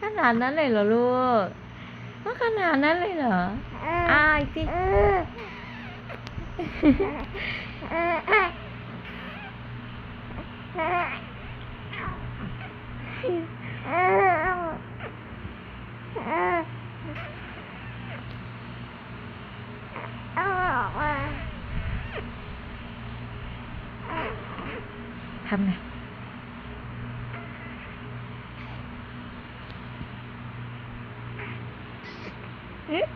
ขนาดนั้นเลยเหรอลูกว่าขนาดนั้นเลยเหรออ้ายสิอ ทำไงเอ๊ะ